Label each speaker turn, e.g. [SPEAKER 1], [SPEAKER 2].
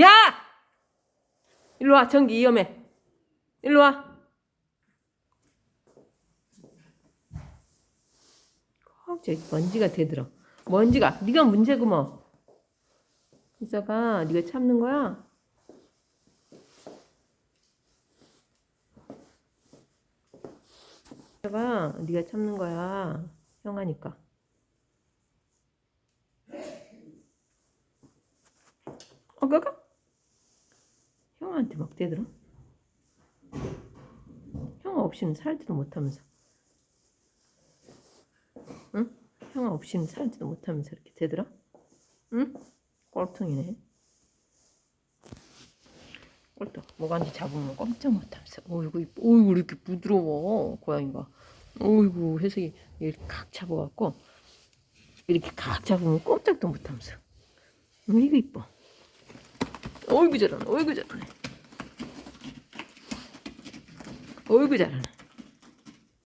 [SPEAKER 1] 야! 일로 와, 전기 위험해. 일로 와. 꼭 저기 먼지가 대들어. 먼지가, 네가 문제구먼. 이사가 네가 참는 거야? 이사가 네가 참는 거야. 형아니까. 어, 까까? 형아한테 막 대들어? 형아 없이는 살지도 못하면서. 응? 형아 없이는 살지도 못하면서 이렇게 대들어? 응? 꼴통이네. 꼴통. 뭐가지 잡으면 꼼짝 못하면서. 어이구. 어이구, 이렇게 부드러워. 고양이가. 어이구, 회색이 이렇게 칵 잡아갖고. 이렇게 칵 잡으면 꼼짝도 못하면서. 어이구, 이뻐. 어이구, 잘하네. 어이구, 잘하네. 어이구, 잘하네.